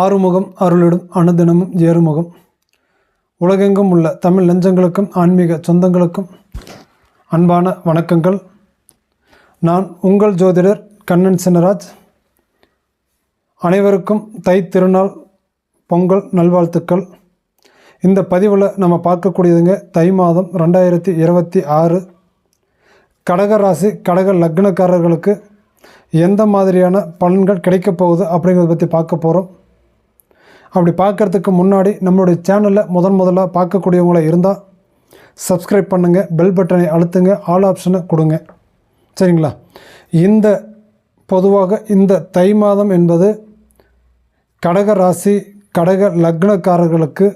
ஆறுமுகம் அருளிடும் அனுதினமும் ஏறுமுகம் உலகெங்கும் உள்ள தமிழ் நெஞ்சங்களுக்கும் ஆன்மீக சொந்தங்களுக்கும் அன்பான வணக்கங்கள். நான் உங்கள் ஜோதிடர் கண்ணன் சின்னராஜ். அனைவருக்கும் தை திருநாள் பொங்கல் நல்வாழ்த்துக்கள். இந்த பதிவில் நம்ம பார்க்கக்கூடியதுங்க தை மாதம் ரெண்டாயிரத்தி இருபத்தி ஆறு. கடக ராசி கடக லக்னக்காரர்களுக்கு எந்த மாதிரியான பலன்கள் கிடைக்கப் போகுது அப்படிங்கிறத பற்றி பார்க்க போகிறோம் அப்படி பார்க்குறதுக்கு முன்னாடி நம்மளுடைய சேனலில் முதன் முதலாக பார்க்கக்கூடியவங்கள இருந்தால் சப்ஸ்கிரைப் பண்ணுங்கள் பெல் பட்டனை அழுத்துங்க ஆல் ஆப்ஷனை கொடுங்க. சரிங்களா? இந்த பொதுவாக இந்த தை மாதம் என்பது கடக ராசி கடக லக்னக்காரர்களுக்கு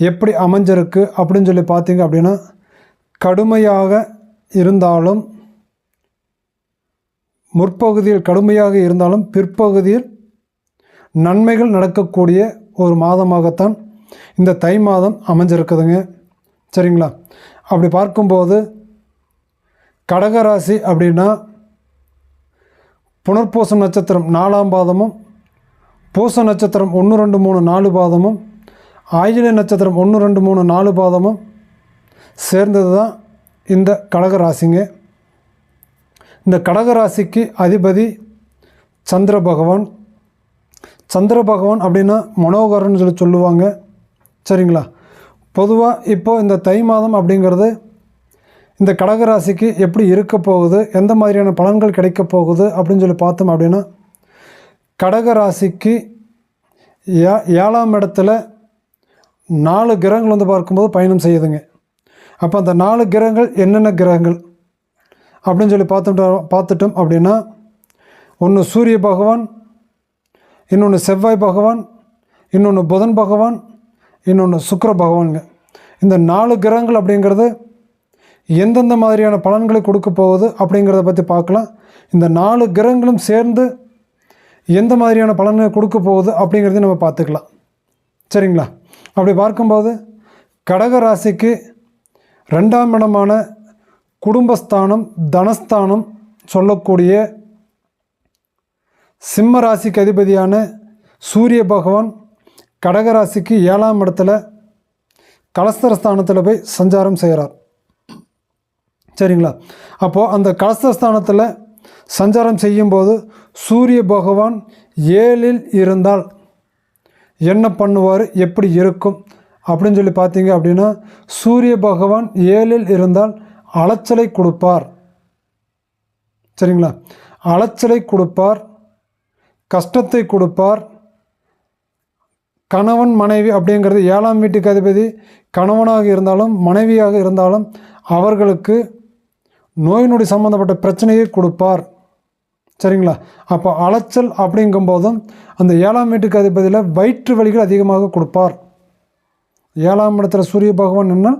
எப்படி அமைஞ்சிருக்கு அப்படின்னு சொல்லி பார்த்தீங்க அப்படின்னா கடுமையாக இருந்தாலும் முற்பகுதியில் கடுமையாக இருந்தாலும் பிற்பகுதியில் நன்மைகள் நடக்கக்கூடிய ஒரு மாதமாகத்தான் இந்த தை மாதம் அமைஞ்சிருக்குதுங்க. சரிங்களா? அப்படி பார்க்கும்போது கடகராசி அப்படின்னா புனர்பூசம் நட்சத்திரம் நாலாம் பாதமும் பூச நட்சத்திரம் ஒன்று ரெண்டு மூணு நாலு பாதமும் ஆயில நட்சத்திரம் ஒன்று ரெண்டு மூணு நாலு பாதமும் சேர்ந்தது தான் இந்த கடகராசிங்க. இந்த கடகராசிக்கு அதிபதி சந்திர பகவான் சந்திர பகவான் அப்படின்னா மனோகரன் சொல்லி சொல்லுவாங்க. சரிங்களா? பொதுவாக இப்போது இந்த தை மாதம் அப்படிங்கிறது இந்த கடகராசிக்கு எப்படி இருக்க போகுது எந்த மாதிரியான பலன்கள் கிடைக்க போகுது அப்படின்னு சொல்லி பார்த்தோம் அப்படின்னா கடகராசிக்கு ஏ ஏழாம் இடத்துல நாலு கிரகங்கள் வந்து பார்க்கும்போது பயணம் செய்யுதுங்க. அப்போ அந்த நாலு கிரகங்கள் என்னென்ன கிரகங்கள் அப்படின்னு சொல்லி பார்த்துட்டோம் பார்த்துட்டோம் அப்படின்னா ஒன்று சூரிய பகவான் இன்னொன்று செவ்வாய் பகவான் இன்னொன்று புதன் பகவான் இன்னொன்று சுக்கர பகவானுங்க. இந்த நாலு கிரகங்கள் அப்படிங்கிறது எந்தெந்த மாதிரியான பலன்களை கொடுக்க போகுது அப்படிங்கிறத பற்றி பார்க்கலாம். இந்த நாலு கிரகங்களும் சேர்ந்து எந்த மாதிரியான பலன்களை கொடுக்க போகுது அப்படிங்கிறதையும் நம்ம பார்த்துக்கலாம். சரிங்களா? அப்படி பார்க்கும்போது கடக ராசிக்கு ரெண்டாம் இடமான குடும்பஸ்தானம் தனஸ்தானம் சொல்லக்கூடிய சிம்ம ராசிக்கு அதிபதியான சூரிய பகவான் கடகராசிக்கு ஏழாம் இடத்துல கலஸ்தரஸ்தானத்தில் போய் சஞ்சாரம் செய்கிறார் சரிங்களா? அப்போது அந்த கலஸ்தரஸ்தானத்தில் சஞ்சாரம் செய்யும்போது சூரிய பகவான் ஏழில் இருந்தால் என்ன பண்ணுவார்? எப்படி இருக்கும்? அப்படின்னு சொல்லி பார்த்தீங்க அப்படின்னா சூரிய பகவான் ஏழில் இருந்தால் அலைச்சலை கொடுப்பார். சரிங்களா? அலைச்சலை கொடுப்பார். கஷ்டத்தை கொடுப்பார். கணவன் மனைவி அப்படிங்கிறது ஏழாம் வீட்டுக்கு அதிபதி. கணவனாக இருந்தாலும் மனைவியாக இருந்தாலும் அவர்களுக்கு நோய் நொடி சம்மந்தப்பட்ட பிரச்சனையை கொடுப்பார். சரிங்களா? அப்போ அலைச்சல் அப்படிங்கும்போதும் அந்த ஏழாம் வீட்டுக்கு அதிபதியில் வயிற்று வலிகள் அதிகமாக கொடுப்பார். ஏழாம் இடத்துல சூரிய பகவான் என்ன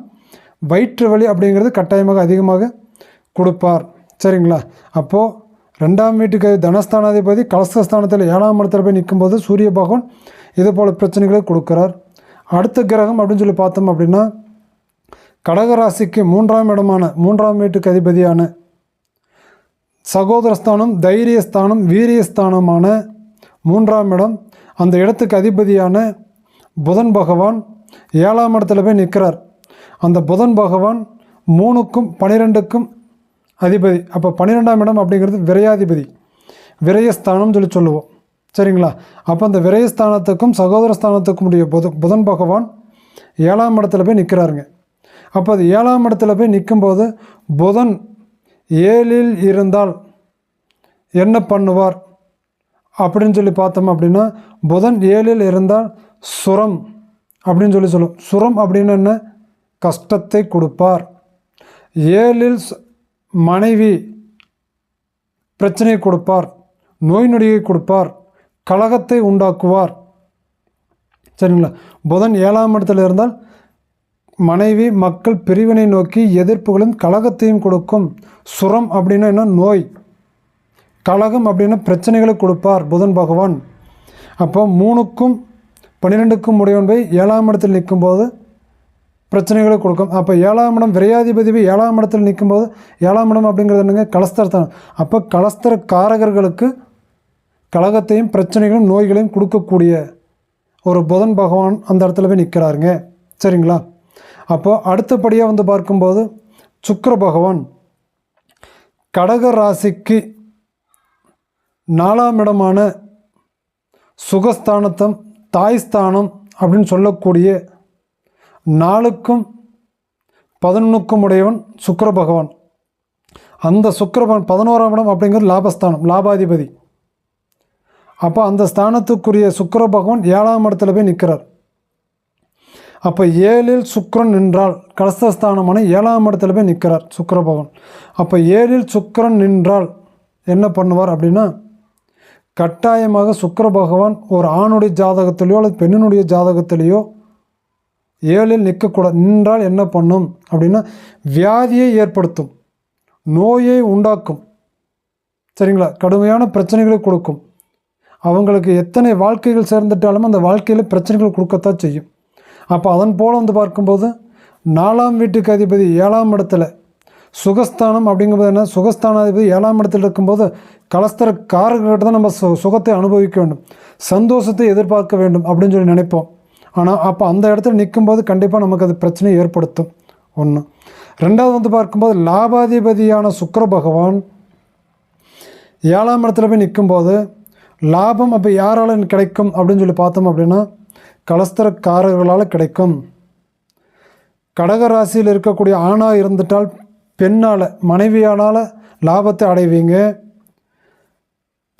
வயிற்று வலி அப்படிங்கிறது கட்டாயமாக அதிகமாக கொடுப்பார். சரிங்களா? அப்போது ரெண்டாம் வீட்டுக்கு தனஸ்தானாதிபதி கலசஸ்தானத்தில் ஏழாம் இடத்துல போய் நிற்கும்போது சூரிய பகவான் இது போல் பிரச்சனைகளை கொடுக்குறார். அடுத்த கிரகம் அப்படின்னு சொல்லி பார்த்தோம் அப்படின்னா கடகராசிக்கு மூன்றாம் இடமான மூன்றாம் வீட்டுக்கு அதிபதியான சகோதரஸ்தானம் தைரியஸ்தானம் வீரியஸ்தானமான மூன்றாம் இடம். அந்த இடத்துக்கு அதிபதியான புதன் பகவான் ஏழாம் இடத்துல போய் நிற்கிறார் அந்த புதன் பகவான் மூணுக்கும் பனிரெண்டுக்கும் அதிபதி. அப்போ பன்னிரெண்டாம் இடம் அப்படிங்கிறது விரையாதிபதி. விரயஸ்தானம் சொல்லி சொல்லுவோம். சரிங்களா? அப்போ அந்த விரயஸ்தானத்துக்கும் சகோதரஸ்தானத்துக்கும் உடைய புத புதன் பகவான் ஏழாம் இடத்துல போய் நிற்கிறாருங்க அப்போ அது ஏழாம் இடத்துல போய் நிற்கும்போது புதன் ஏழில் இருந்தால் என்ன பண்ணுவார்? அப்படின்னு சொல்லி பார்த்தோம் அப்படின்னா புதன் ஏழில் இருந்தால் சுரம் அப்படின்னு சொல்லி சொல்லுவோம் சுரம் அப்படின்னு என்ன? கஷ்டத்தை கொடுப்பார். ஏழில் சு- மனைவி பிரச்சனையை கொடுப்பார் நோய் நொடியை கொடுப்பார் கலகத்தை உண்டாக்குவார். சரிங்களா? புதன் ஏழாம் இடத்துல இருந்தால் மனைவி மக்கள் பிரிவினை நோக்கி எதிர்ப்புகளும் கலகத்தையும் கொடுக்கும். சுரம் அப்படின்னா என்ன? நோய். கலகம் அப்படின்னா பிரச்சனைகளை கொடுப்பார் புதன் பகவான். அப்போ மூணுக்கும் பன்னிரெண்டுக்கும் உடையவன் போய் ஏழாம் இடத்தில் நிற்கும்போது பிரச்சனைகளை கொடுக்கும். அப்போ ஏழாம் இடம் விரையாதிபதி ஏழாம் இடத்தில் நிற்கும்போது ஏழாம் இடம் அப்படிங்கிறது என்னங்க? கலஸ்தரத்தனம். அப்போ கலஸ்தர காரகர்களுக்கு கழகத்தையும் பிரச்சனைகளும் நோய்களையும் கொடுக்கக்கூடிய ஒரு புதன் பகவான் அந்த இடத்துல போய் நிற்கிறாருங்க சரிங்களா? அப்போது அடுத்தபடியாக வந்து பார்க்கும்போது சுக்கர பகவான் கடக ராசிக்கு நாலாம் இடமான சுகஸ்தானத்தம் தாய்ஸ்தானம் அப்படின்னு சொல்லக்கூடிய நாளுக்கும் பதினொன்றுக்கும் உடையவன் சுக்கர பகவான். அந்த சுக்கரபன் பதினோராம் இடம் அப்படிங்கிறது லாபஸ்தானம் லாபாதிபதி. அப்போ அந்த ஸ்தானத்துக்குரிய சுக்கர பகவான் ஏழாம் இடத்துல போய் நிற்கிறார் அப்போ ஏழில் சுக்கரன் நின்றால் கலஸ்தஸ்தானமான ஏழாம் இடத்துல போய் நிற்கிறார் சுக்கர பகவான். அப்போ ஏழில் சுக்கரன் நின்றால் என்ன பண்ணுவார் அப்படின்னா கட்டாயமாக சுக்கர பகவான் ஒரு ஆணுடைய ஜாதகத்திலேயோ அல்லது பெண்ணினுடைய ஜாதகத்திலேயோ ஏழில் நிற்கக்கூடாது. நின்றால் என்ன பண்ணும்? அப்படின்னா வியாதியை ஏற்படுத்தும். நோயை உண்டாக்கும். சரிங்களா? கடுமையான பிரச்சனைகளை கொடுக்கும். அவங்களுக்கு எத்தனை வாழ்க்கைகள் சேர்ந்துட்டாலும் அந்த வாழ்க்கையில் பிரச்சனைகள் கொடுக்கத்தான் செய்யும். அப்போ அதன் போல் வந்து பார்க்கும்போது நாலாம் வீட்டுக்கு அதிபதி ஏழாம் இடத்துல சுகஸ்தானம் அப்படிங்கும்போது என்ன? சுகஸ்தானாதிபதி ஏழாம் இடத்துல இருக்கும்போது கலஸ்தர காரர்கிட்ட தான் நம்ம சு சுகத்தை அனுபவிக்க வேண்டும். சந்தோஷத்தை எதிர்பார்க்க வேண்டும் அப்படின்னு சொல்லி நினைப்போம். ஆனால் அப்போ அந்த இடத்துல நிற்கும்போது கண்டிப்பாக நமக்கு அது பிரச்சனையை ஏற்படுத்தும். ஒன்று ரெண்டாவது வந்து பார்க்கும்போது லாபாதிபதியான சுக்கர பகவான் ஏழாம் இடத்துல போய் நிற்கும்போது லாபம் அப்போ யாரால் கிடைக்கும் அப்படின்னு சொல்லி பார்த்தோம் அப்படின்னா கலஸ்தரக்காரர்களால் கிடைக்கும். கடக ராசியில் இருக்கக்கூடிய ஆணாக இருந்துட்டால் பெண்ணால் மனைவியானால் லாபத்தை அடைவீங்க.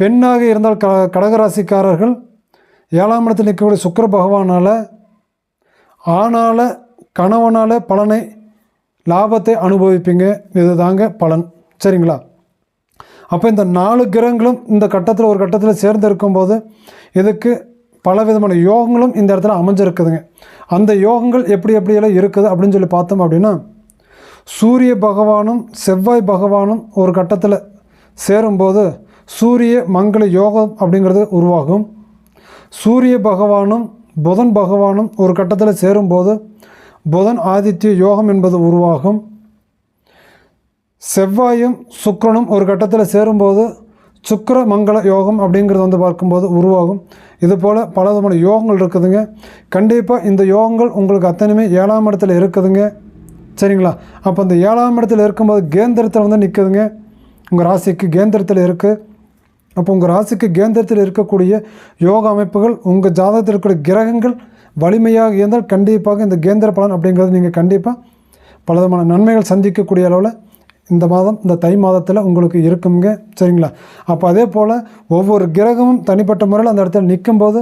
பெண்ணாக இருந்தால் க கடகராசிக்காரர்கள் ஏழாம் இடத்தில் நிற்கக்கூடிய சுக்கிர பகவானால் ஆணால் கணவனால் பலனை லாபத்தை அனுபவிப்பீங்க. இதுதாங்க பலன். சரிங்களா? அப்போ இந்த நாலு கிரகங்களும் இந்த கட்டத்தில் ஒரு கட்டத்தில் சேர்ந்து இருக்கும்போது இதுக்கு பல விதமான யோகங்களும் இந்த இடத்துல அமைஞ்சிருக்குதுங்க. அந்த யோகங்கள் எப்படி எப்படியெல்லாம் இருக்குது அப்படின்னு சொல்லி பார்த்தோம் அப்படின்னா சூரிய பகவானும் செவ்வாய் பகவானும் ஒரு கட்டத்தில் சேரும்போது சூரிய மங்கள யோகம் அப்படிங்கிறது உருவாகும். சூரிய பகவானும் புதன் பகவானும் ஒரு கட்டத்தில் சேரும்போது புதன் ஆதித்ய யோகம் என்பது உருவாகும். செவ்வாயும் சுக்கரனும் ஒரு கட்டத்தில் சேரும்போது சுக்கர மங்கள யோகம் அப்படிங்கிறது வந்து பார்க்கும்போது உருவாகும். இது போல் பல விதமான யோகங்கள் இருக்குதுங்க. கண்டிப்பாக இந்த யோகங்கள் உங்களுக்கு அத்தனையுமே ஏழாம் இடத்துல இருக்குதுங்க. சரிங்களா? அப்போ இந்த ஏழாம் இடத்துல இருக்கும்போது கேந்திரத்தில் வந்து நிற்குதுங்க உங்கள் ராசிக்கு கேந்திரத்தில் இருக்குது அப்போ உங்கள் ராசிக்கு கேந்திரத்தில் இருக்கக்கூடிய யோக அமைப்புகள் உங்கள் ஜாதகத்தில் இருக்கக்கூடிய கிரகங்கள் வலிமையாக இருந்தால் கண்டிப்பாக இந்த கேந்திர பலன் அப்படிங்கிறது நீங்கள் கண்டிப்பாக பல விதமான நன்மைகள் சந்திக்கக்கூடிய அளவில் இந்த மாதம் இந்த தை மாதத்தில் உங்களுக்கு இருக்குங்க. சரிங்களா? அப்போ அதே போல் ஒவ்வொரு கிரகமும் தனிப்பட்ட முறையில் அந்த இடத்துல நிற்கும்போது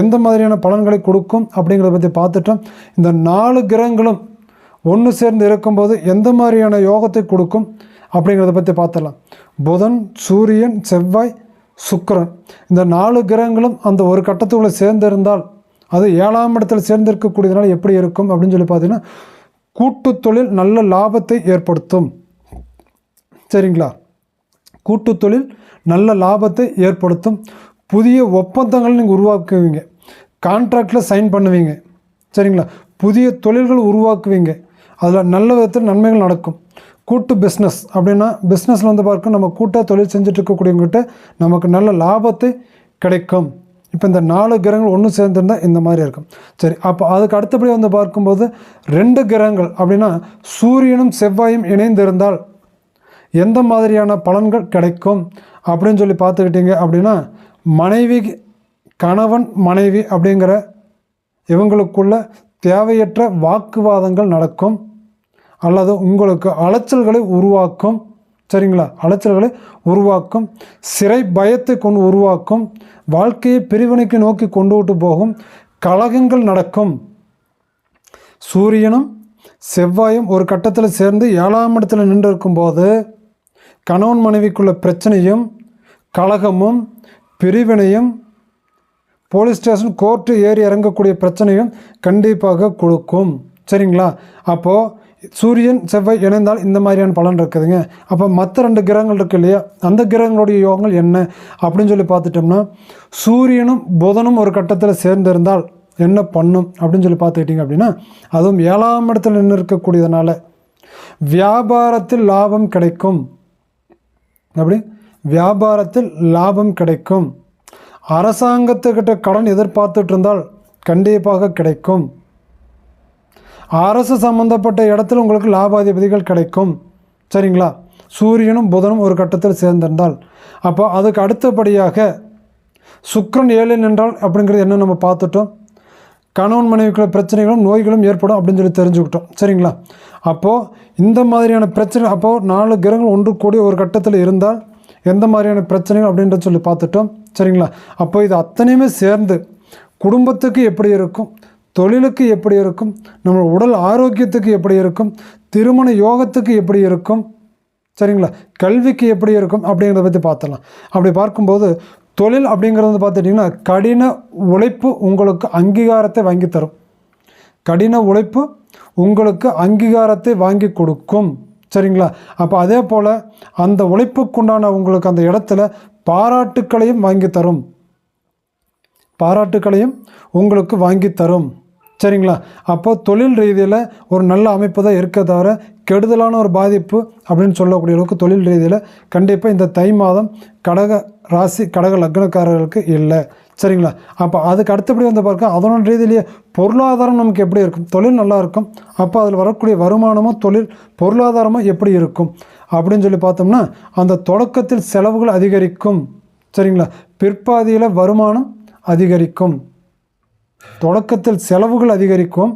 எந்த மாதிரியான பலன்களை கொடுக்கும் அப்படிங்கிறத பற்றி பார்த்துட்டோம். இந்த நாலு கிரகங்களும் ஒன்று சேர்ந்து இருக்கும்போது எந்த மாதிரியான யோகத்தை கொடுக்கும் அப்படிங்கிறத பற்றி பார்த்துடலாம். புதன் சூரியன் செவ்வாய் சுக்கரன். இந்த நாலு கிரகங்களும் அந்த ஒரு கட்டத்துக்குள்ளே சேர்ந்திருந்தால் அது ஏழாம் இடத்துல சேர்ந்திருக்கக்கூடியதுனால எப்படி இருக்கும் அப்படின்னு சொல்லி பார்த்தீங்கன்னா கூட்டுத்தொழில் நல்ல லாபத்தை ஏற்படுத்தும். சரிங்களா? கூட்டுத்தொழில் நல்ல லாபத்தை ஏற்படுத்தும். புதிய ஒப்பந்தங்கள் நீங்கள் உருவாக்குவீங்க. கான்ட்ராக்டில் சைன் பண்ணுவீங்க. சரிங்களா? புதிய தொழில்கள் உருவாக்குவீங்க. அதில் நல்ல விதத்தில் நன்மைகள் நடக்கும். கூட்டு பிஸ்னஸ் அப்படின்னா பிஸ்னஸில் வந்து பார்க்க நம்ம கூட்டாக தொழில் செஞ்சுட்டு இருக்கக்கூடியவங்ககிட்ட நமக்கு நல்ல லாபத்தை கிடைக்கும். இப்போ இந்த நாலு கிரகங்கள் ஒன்று சேர்ந்துருந்தால் இந்த மாதிரி இருக்கும். சரி அப்போ அதுக்கு அடுத்தபடி வந்து பார்க்கும்போது ரெண்டு கிரகங்கள் அப்படின்னா சூரியனும் செவ்வாயும் இணைந்திருந்தால் எந்த மாதிரியான பலன்கள் கிடைக்கும்? அப்படின்னு சொல்லி பார்த்துக்கிட்டீங்க அப்படின்னா மனைவி கணவன் மனைவி அப்படிங்கிற இவங்களுக்குள்ள தேவையற்ற வாக்குவாதங்கள் நடக்கும். அல்லது உங்களுக்கு அலைச்சல்களை உருவாக்கும் சரிங்களா? அலைச்சல்களை உருவாக்கும் சிறை பயத்தை கொண்டு உருவாக்கும் வாழ்க்கையை பிரிவினைக்கு நோக்கி கொண்டு விட்டு போகும் கலகங்கள் நடக்கும். சூரியனும் செவ்வாயும் ஒரு கட்டத்தில் சேர்ந்து ஏழாம் இடத்துல நின்று இருக்கும்போது கணவன் மனைவிக்குள்ள பிரச்சனையும் கலகமும் பிரிவினையும் போலீஸ் ஸ்டேஷன் கோர்ட்டு ஏறி இறங்கக்கூடிய பிரச்சனையும் கண்டிப்பாக கொடுக்கும். சரிங்களா? அப்போது சூரியன் செவ்வாய் இணைந்தால் இந்த மாதிரியான பலன் இருக்குதுங்க. அப்போ மற்ற ரெண்டு கிரகங்கள் இருக்கு இல்லையா? அந்த கிரகங்களுடைய யோகங்கள் என்ன? அப்படின்னு சொல்லி பார்த்துட்டோம்னா சூரியனும் புதனும் ஒரு கட்டத்தில் சேர்ந்திருந்தால் என்ன பண்ணும்? அப்படின்னு சொல்லி பார்த்துக்கிட்டிங்க அப்படின்னா அதுவும் ஏழாம் இடத்துல நின்று இருக்கக்கூடியதுனால வியாபாரத்தில் லாபம் கிடைக்கும். அப்படி? வியாபாரத்தில் லாபம் கிடைக்கும். அரசாங்கத்துக்கிட்ட கடன் எதிர்பார்த்துட்டு இருந்தால் கண்டிப்பாக கிடைக்கும். அரசு சம்மந்தப்பட்ட இடத்துல உங்களுக்கு லாபாதிபதிகள் கிடைக்கும். சரிங்களா? சூரியனும் புதனும் ஒரு கட்டத்தில் சேர்ந்திருந்தால். அப்போ அதுக்கு அடுத்தபடியாக சுக்கரன் ஏழு நின்றால் அப்படிங்கிறது என்ன நம்ம பார்த்துட்டோம். கணவன் மனைவிக்குள்ள பிரச்சனைகளும் நோய்களும் ஏற்படும் அப்படின்னு சொல்லி தெரிஞ்சுக்கிட்டோம். சரிங்களா? அப்போது இந்த மாதிரியான பிரச்சனை அப்போது நாலு கிரகங்கள் ஒன்று கூடி ஒரு கட்டத்தில் இருந்தால் எந்த மாதிரியான பிரச்சனைகள் அப்படின்றத சொல்லி பார்த்துட்டோம். சரிங்களா? அப்போ இது அத்தனையுமே சேர்ந்து குடும்பத்துக்கு எப்படி இருக்கும்? தொழிலுக்கு எப்படி இருக்கும்? நம்ம உடல் ஆரோக்கியத்துக்கு எப்படி இருக்கும்? திருமண யோகத்துக்கு எப்படி இருக்கும்? சரிங்களா? கல்விக்கு எப்படி இருக்கும்? அப்படிங்கிறத பற்றி பார்த்துடலாம். அப்படி பார்க்கும்போது தொழில் அப்படிங்கிறது வந்து பார்த்துட்டிங்கன்னா கடின உழைப்பு உங்களுக்கு அங்கீகாரத்தை வாங்கி தரும். கடின உழைப்பு உங்களுக்கு அங்கீகாரத்தை வாங்கி கொடுக்கும். சரிங்களா? அப்போ அதே போல் அந்த உழைப்புக்குண்டான உங்களுக்கு அந்த இடத்துல பாராட்டுக்களையும் வாங்கி தரும். பாராட்டுக்களையும் உங்களுக்கு வாங்கி தரும். சரிங்களா? அப்போ தொழில் ரீதியில் ஒரு நல்ல அமைப்பு தான் இருக்க தவிர கெடுதலான ஒரு பாதிப்பு அப்படின்னு சொல்லக்கூடிய அளவுக்கு தொழில் ரீதியில் கண்டிப்பாக இந்த தை மாதம் கடக ராசி கடக லக்னக்காரர்களுக்கு இல்லை. சரிங்களா? அப்போ அதுக்கு அடுத்தபடி வந்து பார்க்க அதனோட ரீதியிலேயே பொருளாதாரம் நமக்கு எப்படி இருக்கும்? தொழில் நல்லா இருக்கும். அப்போ அதில் வரக்கூடிய வருமானமும் தொழில் பொருளாதாரமும் எப்படி இருக்கும்? அப்படின்னு சொல்லி பார்த்தோம்னா அந்த தொடக்கத்தில் செலவுகள் அதிகரிக்கும். சரிங்களா? பிற்பாதியில் வருமானம் அதிகரிக்கும். தொடக்கத்தில் செலவுகள் அதிகரிக்கும்.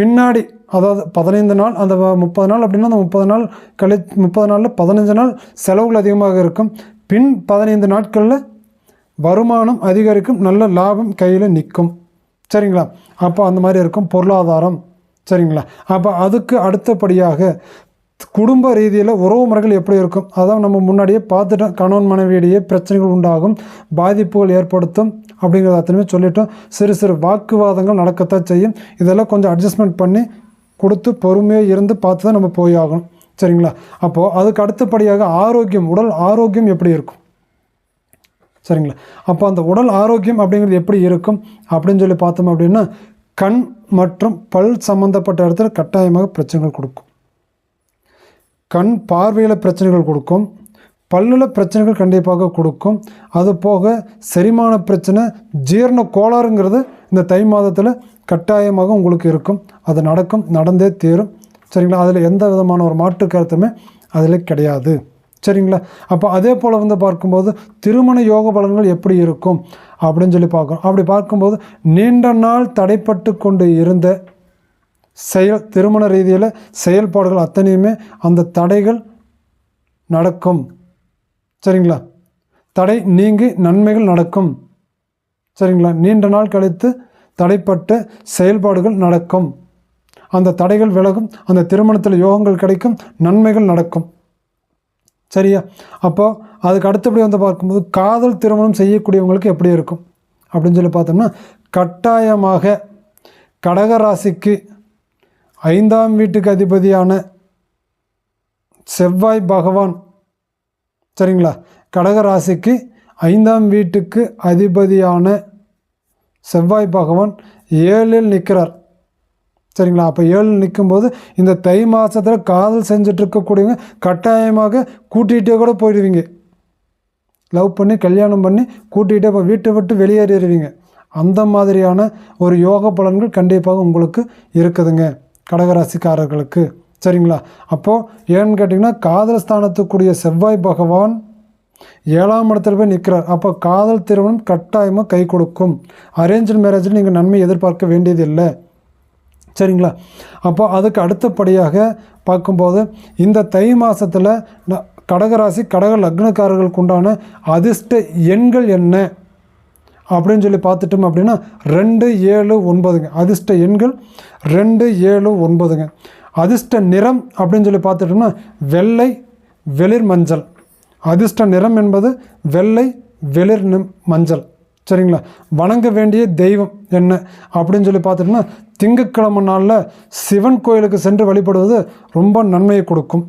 பின்னாடி அதாவது பதினைந்து நாள் அந்த முப்பது நாள் அப்படின்னா அந்த முப்பது நாள் கழி முப்பது நாளில் பதினஞ்சு நாள் செலவுகள் அதிகமாக இருக்கும். பின் பதினைந்து நாட்களில் வருமானம் அதிகரிக்கும் நல்ல லாபம் கையில் நிற்கும். சரிங்களா? அப்போ அந்த மாதிரி இருக்கும் பொருளாதாரம். சரிங்களா? அப்போ அதுக்கு அடுத்தபடியாக குடும்ப ரீதியில் உறவு முறைகள் எப்படி இருக்கும்? அதான் நம்ம முன்னாடியே பார்த்துட்டோம் கணவன் மனைவியிடையே பிரச்சனைகள் உண்டாகும் பாதிப்புகள் ஏற்படுத்தும் அப்படிங்கிறத அத்தனையுமே சொல்லிட்டோம் சிறு சிறு வாக்குவாதங்கள் நடக்கத்தான் செய்யும். இதெல்லாம் கொஞ்சம் அட்ஜஸ்ட்மெண்ட் பண்ணி கொடுத்து பொறுமையாக இருந்து பார்த்து தான் நம்ம போய் ஆகணும். சரிங்களா? அப்போது அதுக்கு அடுத்தபடியாக ஆரோக்கியம் உடல் ஆரோக்கியம் எப்படி இருக்கும்? சரிங்களா? அப்போ அந்த உடல் ஆரோக்கியம் அப்படிங்கிறது எப்படி இருக்கும்? அப்படின்னு சொல்லி பார்த்தோம் அப்படின்னா கண் மற்றும் பல் சம்மந்தப்பட்ட இடத்துல கட்டாயமாக பிரச்சனைகள் கொடுக்கும். கண் பார்வையில் பிரச்சனைகள் கொடுக்கும் பல்லில் பிரச்சனைகள் கண்டிப்பாக கொடுக்கும். அது போக செரிமான பிரச்சனை ஜீரண கோளாறுங்கிறது இந்த தை மாதத்தில் கட்டாயமாக உங்களுக்கு இருக்கும். அது நடக்கும் நடந்தே தீரும். சரிங்களா? அதில் எந்த விதமான ஒரு மாற்று கருத்துமே அதில் கிடையாது. சரிங்களா? அப்போ அதே போல் வந்து பார்க்கும்போது திருமண யோக பலன்கள் எப்படி இருக்கும் அப்படின்னு சொல்லி பார்க்கணும். அப்படி பார்க்கும்போது நீண்ட நாள் தடைப்பட்டு கொண்டு இருந்த செயல் திருமண ரீதியில் செயல்பாடுகள் அத்தனையுமே அந்த தடைகள் நடக்கும். சரிங்களா? தடை நீங்கி நன்மைகள் நடக்கும். சரிங்களா? நீண்ட நாள் கழித்து தடைப்பட்ட செயல்பாடுகள் நடக்கும். அந்த தடைகள் விலகும் அந்த திருமணத்தில் யோகங்கள் கிடைக்கும் நன்மைகள் நடக்கும். சரியா? அப்போ அதுக்கு அடுத்தபடி வந்து பார்க்கும்போது காதல் திருமணம் செய்யக்கூடியவங்களுக்கு எப்படி இருக்கும்? அப்படின்னு சொல்லி பார்த்தோம்னா கட்டாயமாக கடகராசிக்கு ஐந்தாம் வீட்டுக்கு அதிபதியான செவ்வாய் பகவான் சரிங்களா? கடகராசிக்கு ஐந்தாம் வீட்டுக்கு அதிபதியான செவ்வாய் பகவான் ஏழில் நிற்கிறார். சரிங்களா? அப்போ ஏழில் நிற்கும்போது இந்த தை மாதத்தில் காதல் செஞ்சிட்ருக்கக்கூடியவங்க கட்டாயமாக கூட்டிகிட்டே கூட போயிடுவீங்க. லவ் பண்ணி கல்யாணம் பண்ணி கூட்டிகிட்டே இப்போ வீட்டை விட்டு வெளியேறிடுவீங்க. அந்த மாதிரியான ஒரு யோக பலன்கள் கண்டிப்பாக உங்களுக்கு இருக்குதுங்க. கடகராசிக்காரர்களுக்கு. சரிங்களா? அப்போது ஏன்னு கேட்டிங்கன்னா காதல் ஸ்தானத்துக்குரிய செவ்வாய் பகவான் ஏழாம் இடத்துல போய் நிற்கிறார் அப்போ காதல் திருமணம் கட்டாயமாக கை கொடுக்கும். அரேஞ்ச் மேரேஜில் நீங்கள் நன்மை எதிர்பார்க்க வேண்டியதில்லை சரிங்களா? அப்போ அதுக்கு அடுத்தபடியாக பார்க்கும்போது இந்த தை மாதத்தில் கடகராசி கடக லக்னக்காரர்களுக்கு உண்டான அதிர்ஷ்ட எண்கள் என்ன? அப்படின்னு சொல்லி பார்த்துட்டோம் அப்படின்னா ரெண்டு ஏழு ஒன்பதுங்க. அதிர்ஷ்ட எண்கள் ரெண்டு ஏழு ஒன்பதுங்க. அதிர்ஷ்ட நிறம் அப்படின்னு சொல்லி பார்த்துட்டோம்னா வெள்ளை வெளிர் மஞ்சள். அதிர்ஷ்ட நிறம் என்பது வெள்ளை வெளிர் மஞ்சள். சரிங்களா? வணங்க வேண்டிய தெய்வம் என்ன அப்படின்னு சொல்லி பார்த்துட்டோம்னா திங்கக்கிழமை நாளில் சிவன் கோயிலுக்கு சென்று வழிபடுவது ரொம்ப நன்மையை கொடுக்கும்.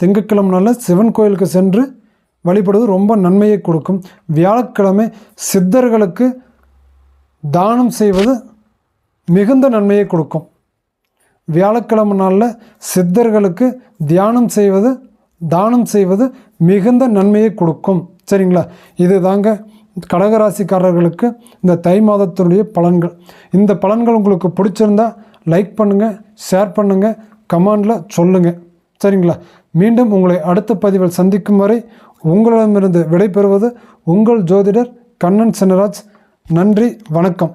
திங்கக்கிழமை நாளில் சிவன் கோயிலுக்கு சென்று வழிபடுவது ரொம்ப நன்மையை கொடுக்கும். வியாழக்கிழமை சித்தர்களுக்கு தானம் செய்வது மிகுந்த நன்மையை கொடுக்கும். வியாழக்கிழமை நாளில் சித்தர்களுக்கு தியானம் செய்வது தானம் செய்வது மிகுந்த நன்மையை கொடுக்கும். சரிங்களா? இது தாங்க கடகராசிக்காரர்களுக்கு இந்த தை மாதத்தினுடைய பலன்கள். இந்த பலன்கள் உங்களுக்கு பிடிச்சிருந்தா லைக் பண்ணுங்கள் ஷேர் பண்ணுங்கள் கமெண்டில் சொல்லுங்கள் சரிங்களா? மீண்டும் உங்களை அடுத்த பதிவில் சந்திக்கும் வரை உங்களிடமிருந்து விடைபெறுவது உங்கள் ஜோதிடர் கண்ணன் சின்னராஜ். நன்றி வணக்கம்.